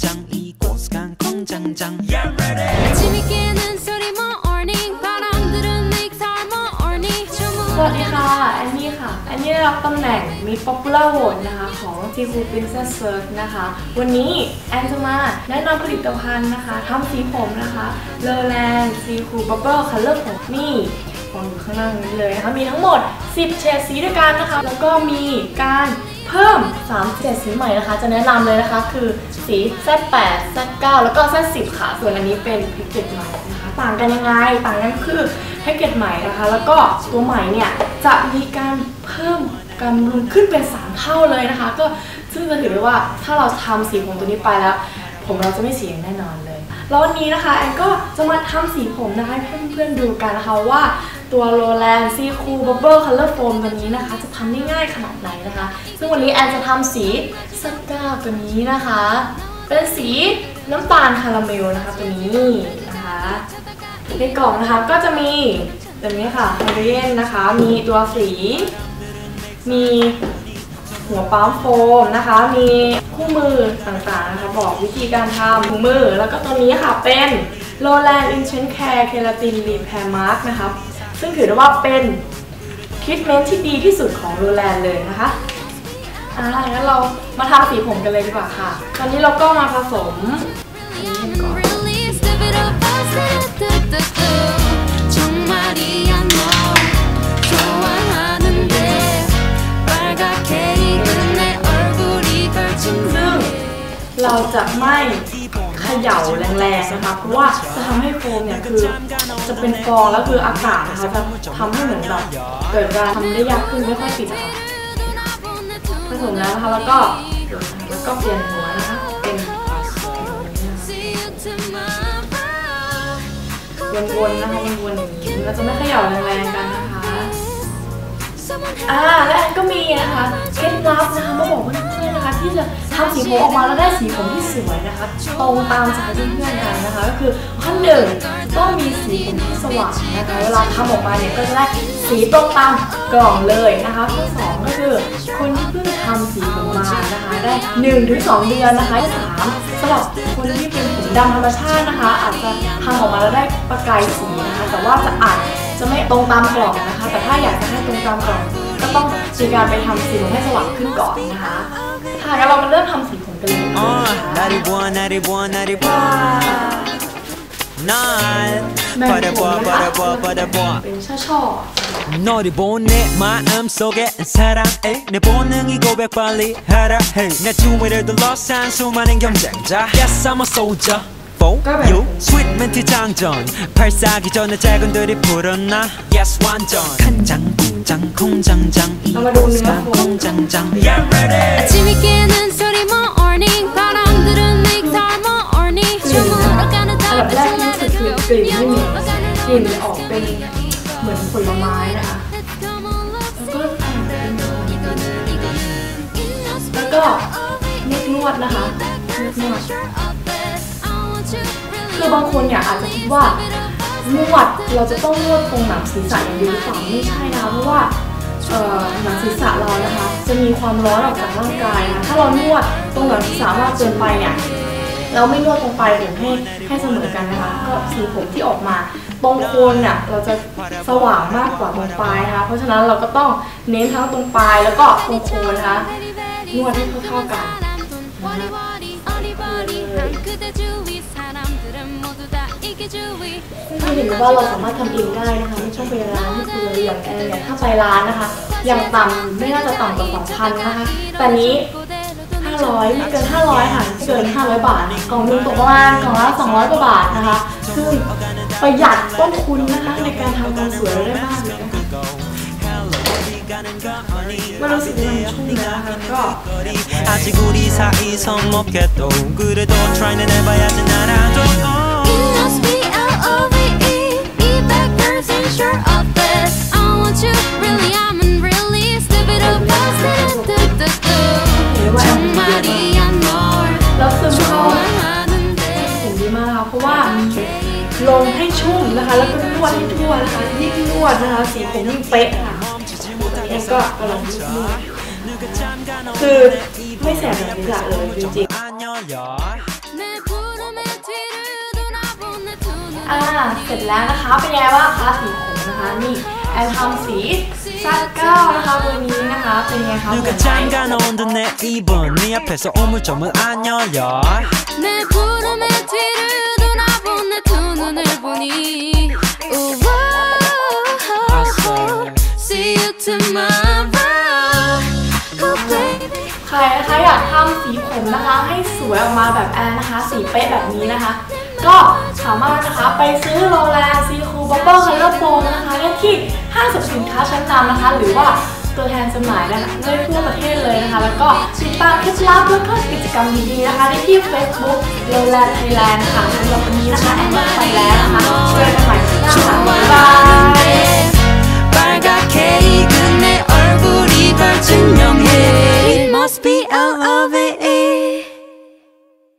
짱짱 이곳 강콩장장 Yeah ready 아침이 깨는 소리 morning 바람들은 make time morning สวัสดีค่ะแอนนี่ค่ะแอนนี่ได้รับตำแหน่ง Miss Popular Vote นะคะของ t ี c u Princess Search นะคะ วันนี้แอนจะมาแนะนำผลิตภัณฑ์นะคะทำสีผมนะคะเลอแลนซีคูบับเบิลคัลเลอร์ผมนี่วางอยู่ข้างล่างนี้เลยนะคะ มีทั้งหมด 10 เฉดสีด้วยกันนะคะ แล้วก็มีการเพิ่ม 3 เฉดสีใหม่นะคะ จะแนะนำเลยนะคะ คือ สี Z8 Z9 แล้วก็ Z10 ค่ะ ส่วนอันนี้เป็นแพ็กเกจใหม่นะคะ ต่างกันยังไง ต่างกันคือแพ็กเกจใหม่นะคะ แล้วก็ตัวใหม่เนี่ยจะมีการเพิ่มการบำรุงขึ้นเป็น 3 เท่าเลยนะคะ ก็ซึ่งจะถือได้ว่าถ้าเราทำสีผมตัวนี้ไปแล้ว ผมเราจะไม่เสียแน่นอนเลย แล้ววันนี้นะคะแอนก็จะมาทำสีผมนะคะให้เพื่อนๆดูกันนะคะว่า ตัวโรแลนซีคูบับเบิลคัลเลอร์โฟมตัวนี้นะคะ จะทำได้ง่ายขนาดไหนนะคะ ซึ่งวันนี้แอนจะทำสีสก้าตัวนี้นะคะ เป็นสีน้ำตาลคาราเมลนะคะตัวนี้นะคะในกล่องนะคะก็จะมีแบบนี้ค่ะไฮโดรเจนนะคะ มีตัวสีมีหัวปั๊มโฟมนะคะ มีคู่มือต่างๆนะคะบอกวิธีการทำถุงมือ แล้วก็ตัวนี้ค่ะเป็น Roland Instant Care Keratin Repair Mask นะคะ ซึ่งถือได้ว่าเป็นคิดเมนต์ที่ดีที่สุดของโรแลนเลยนะคะอ่างั้นเรามาทาสีผมกันเลยดีกว่าค่ะ ตอนนี้เราก็มาผสมเราจะไม่ เขย่าแรงๆนะคะเพราะว่าจะทำให้โฟมเนี่ยคือจะเป็นฟองแล้วคืออากาศนะคะจะทำให้เหมือนแบบเกิดการทำได้ยากขึ้นไม่ค่อยติดค่ะผสมแล้วนะคะแล้วก็แล้วก็เปลี่ยนหัวนะคะเป็นวนๆนะคะวนๆอย่างนี้เราจะไม่เขย่าแรงๆกันนะคะอ่าและแอนก็มีนะคะเคล็ดลับนะคะมาบอกเพื่อนๆนะคะ ที่จะทำสีผมออกมาแล้วได้สีผมที่ส ตรงตามใจเพื่อนๆกันนะคะ ก็คือข้อหนึ่งต้องมีสีผมที่สว่างนะคะ เวลาทำออกมาเนี่ยก็จะได้สีตรงตามกล่องเลยนะคะ ข้อสองก็คือคนที่เพิ่งทำสีผมมานะคะได้1นถึงสเดือนนะคะข้อสามสำหรับคนที่เป็นผมดำธรรมชาตินะคะ อาจจะทำออกมาแล้วได้ประกายสีนะคะ แต่ว่าจะอาจจะไม่ตรงตามกล่องนะคะ แต่ถ้าอยากจะให้ตรงตามกล่อง ต้องมีการไปทำสีผมให้สว่างขึ้นก่อนนะคะค่ะงั้นเรามาเริ่มทำสีผมกันเลยดีกว่า 어 นะคะ 나를 보아 나를 보아 나를 ว้า 보아 날 แบ่งผม 버려보아 นะคะ 버려보아 버려보아 เป็นช่อ 너를 본 내 마음속에 사랑해 내 본능이 고백 빨리 하라 해내 주위를 둘러싼 수많은 경쟁자 Yes I'm a soldier for you sweet 멘트 장전 발사기 전에 작은들이 불었나 Yes 완전 간장 공장 콩장장 이곳 콩장장 Yeah ready 아침이 깨는 소리 morning 바람들은 make time morning ๆกลิ่นนะคะ 주물러가는 อันดับแรกที่ 따뜻한 สุดคือกลิ่นไม่มีกลิ่นออกเป็นเหมือนผลไม้นะคะแล้วก็แล้วก็นวดนวดนะคะนวดนวดคือบางคนเนี่ยอาจจะคิดว่า นวดเราจะต้องนวดตรงหนังศีรษะอย่างเดียวหรือเปล่าไม่ใช่นะคะเพราะว่าหนังศีรษะเรานะคะ จะมีความร้อนออกจากร่างกายนะถ้าเรานวดตรงหนังศีรษะมากเกินไปเนี่ยเราไม่นวดตรงปลายผมให้ให้เสมอกันนะคะก็สีผมที่ออกมาตรงโคนน่ะเราจะสว่างมากกว่าตรงปลายนะคะเพราะฉะนั้นเราก็ต้องเน้นทั้งตรงปลายแล้วก็ตรงโคนนะคะนวดให้เท่าๆกัน ซึ่งเห็นว่าเราสามารถทำเองได้นะคะไม่ต้องไปร้านที่คืออย่างแอนเนี่ยถ้าไปร้านนะคะอย่างต่ำไม่น่าจะต่ำกว่า2,000นะคะแต่นี้ 500ไม่เกิน 500ค่ะไม่เกิน 500 บาทกล่องหนึงตกประมาณกล่องละ200กว่าบาทนะคะซึ่งประหยัดต้นทุนนะคะในการทำการสวยเราได้มากเลยนะคะมารู้สึกว่ามันชุ่มแล้วนะคะก็ ชุ่มนะคะ แล้วก็นวดให้ทั่วนะคะยิ่งนวดนะคะสีผมยิ่งเป๊ะค่ะแล้วก็กำลังนวดคือไม่แสบมีสละเลยจริงๆอ่าเสร็จแล้วนะคะเป็นไงบ้าคะสีผมนะคะนี่แอนทำสีซัดเก้านะคะตัวนี้นะคะเป็นไงคะเหมือนไหม ใครนะคะอยากทำสีผมนะคะ ให้สวยออกมาแบบแอนนะคะ สีเป๊ะแบบนี้นะคะ ก็สามารถนะคะไปซื้อโรแลนซีคูบับเบิ้ลคัลเลอร์โฟมนะคะได้ที่ห้างสรรพสินค้าชั้นนำนะคะ หรือว่าตัวแทนจำหน่ายนะคะได้ทั่วประเทศเลยนะคะ แล้วก็ติดตามเคล็ดลับแล้วก็กิจกรรมดีๆนะคะได้ที่ Facebook โรแลนไทยแลนด์ค่ะสำหรับวันนี้นะคะแอนไปแล้วนะคะเจอกันใหม่